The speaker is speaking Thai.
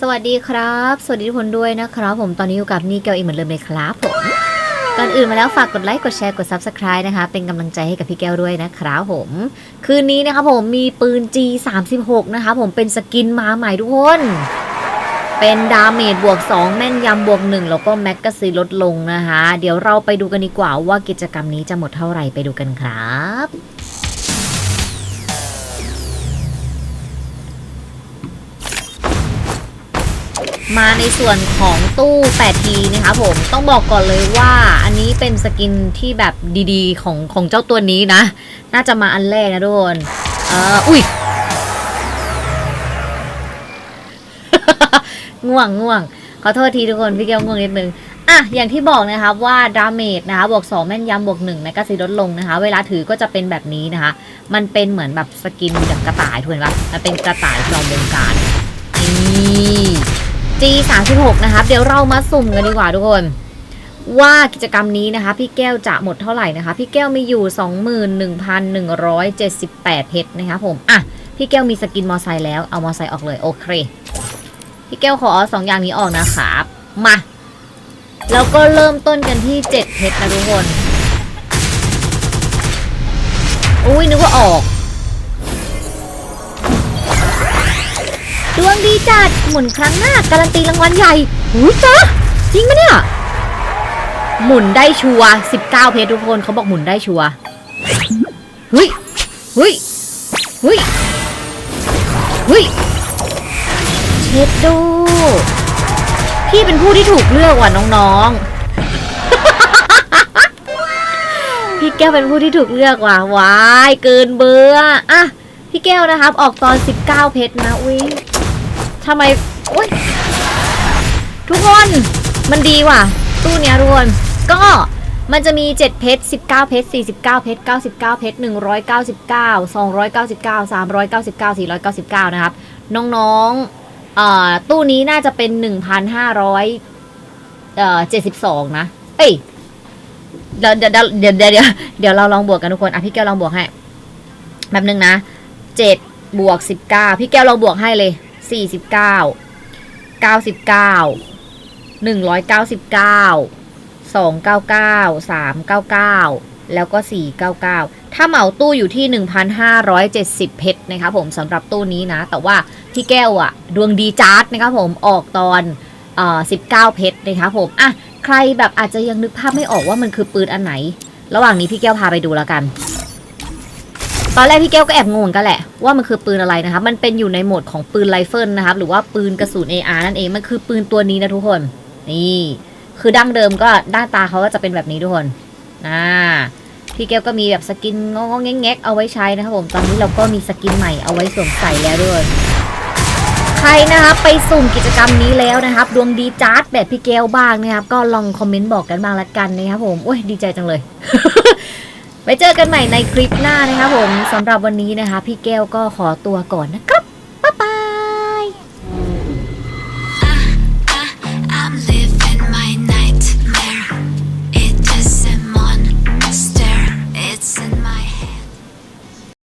สวัสดีครับ สวัสดีทุกคนด้วยนะครับ ผมตอนนี้อยู่กับนี่เกลอีกเหมือนเดิมเลยครับผมก่อนอื่นมาแล้วฝากกดไลค์กดแชร์กด Subscribe นะคะ เป็นกำลังใจให้กับพี่แก้วด้วยนะครับผม คืนนี้นะครับผมมีปืน G36 นะคะผมเป็นสกินมาใหม่ทุกคน เป็นดาเมจบวก 2 แม่นยำบวก 1 แล้วก็แม็กกาซีลดลงนะคะ เดี๋ยวเราไปดูกันดีกว่าว่ากิจกรรมนี้จะหมดเท่าไหร่ไปดูกันครับ มาในส่วนของตู้ 8T นะคะผมต้องบอกก่อนเลยว่าอันนี้เป็นสกินที่แบบดีๆ ของของเจ้าตัวนี้นะ น่าจะมาอันแรกนะทุกคนเอออุ้ยง่วงง่วงขอโทษทีทุกคนพี่เกียวง่วงนิดนึงอะอย่างที่บอกนะครับว่าดาเมจนะคะบวก 2 แม่นยำบวก1แมกกาซีลดลงนะคะ เวลาถือก็จะเป็นแบบนี้นะคะ มันเป็นเหมือนแบบสกินจากกระต่ายถูกไหมปะมันเป็นกระต่ายจอมวงการนี่ G 3 6 นะครับ เดี๋ยวเรามาสุ่มกันดีกว่าทุกคน ว่ากิจกรรมนี้นะคะ พี่แก้วจะหมดเท่าไหร่นะคะ พี่แก้วมีอยู่ 21,178เพชรนะคะผม อะ พี่แก้วมีสกินมอไซค์แล้วเอามอไซค์ออกเลยโอเค พี่แก้วขอสองอย่างนี้ออกนะครับมาแล้วก็เริ่มต้นกันที่7เพชรนะทุกคน อุ้ยนึกว่าออก ดวงดีจัด หมุนครั้งหน้าการันตีรางวัลใหญ่หูจ้าจริงปะเนี่ย หมุนได้ชัวร์19เพชรทุกคนเขาบอกหมุนได้ชัวร์เฮ้ยเฮ้ยเฮ้ยเฮ้ยเช็ดดู พี่เป็นผู้ที่ถูกเลือกว่ะน้องๆ พี่แก้วเป็นผู้ที่ถูกเลือกว่ะวายเกินเบอร์อะอะพี่แก้วนะครับ ออกตอน 19 เพชรนะอุ้ย ทำไมโอุ้ยทุกคนมันดีว่ะ ตู้เนี้ยทุกคนก็มันจะมี 7 เพชร 19 เพชร 49 เพชร 99 เพชร 199 299 399 499 นะครับ น้องๆเอ่อตู้นี้น่าจะเป็น 1,500เอ่อ72 นะ เอ้ย เดี๋ยวเดี๋ยวเดี๋ยวเดี๋ยวเดี๋ยวเราลองบวกกันทุกคน อะพี่แก้วลองบวกให้ แบบนึงนะเจ็ดบวกสิบเก้าพี่แก้วเราบวกให้เลย สี่สิบเก้าเก้าสิบเก้าหนึ่งร้อยเก้าสิบเก้าสองเก้าเก้าสามเก้าเก้าแล้วก็สี่เก้าเก้าถ้าเหมาตู้อยู่ที่หนึ่งพันห้าร้อยเจ็ดสิบเพชรนะครับผมสำหรับตู้นี้นะ แต่ว่าพี่แก้วอะดวงดีจัดนะครับผมออกตอนเอ่อสิบเก้าเพชรนะครับผมอะใครแบบอาจจะยังนึกภาพไม่ออกว่ามันคือปืนอันไหน ระหว่างนี้พี่แก้วพาไปดูแล้วกัน ตอนแรกพี่แก้วก็แอบงงกันแหละว่ามันคือปืนอะไรนะครับ มันเป็นอยู่ในโหมดของปืนไรเฟิลนะครับ หรือว่าปืนกระสุน AR นั่นเอง มันคือปืนตัวนี้นะทุกคน นี่ คือดั้งเดิมก็หน้าตาเขาก็จะเป็นแบบนี้ทุกคนอ่าพี่แก้วก็มีแบบสกินงงๆแงกเอาไว้ใช้นะครับผม ตอนนี้เราก็มีสกินใหม่เอาไว้สวมใส่แล้วด้วย ใครนะครับไปสุ่มกิจกรรมนี้แล้วนะครับ ดวงดีจัดแบบพี่แก้วบ้างนะครับ ก็ลองคอมเมนต์บอกกันบ้างละกันนะครับผม โอ้ยดีใจจังเลย ไว้เจอกันใหม่ในคลิปหน้านะคะผมสำหรับวันนี้นะคะ พี่แก้วก็ขอตัวก่อนนะครับ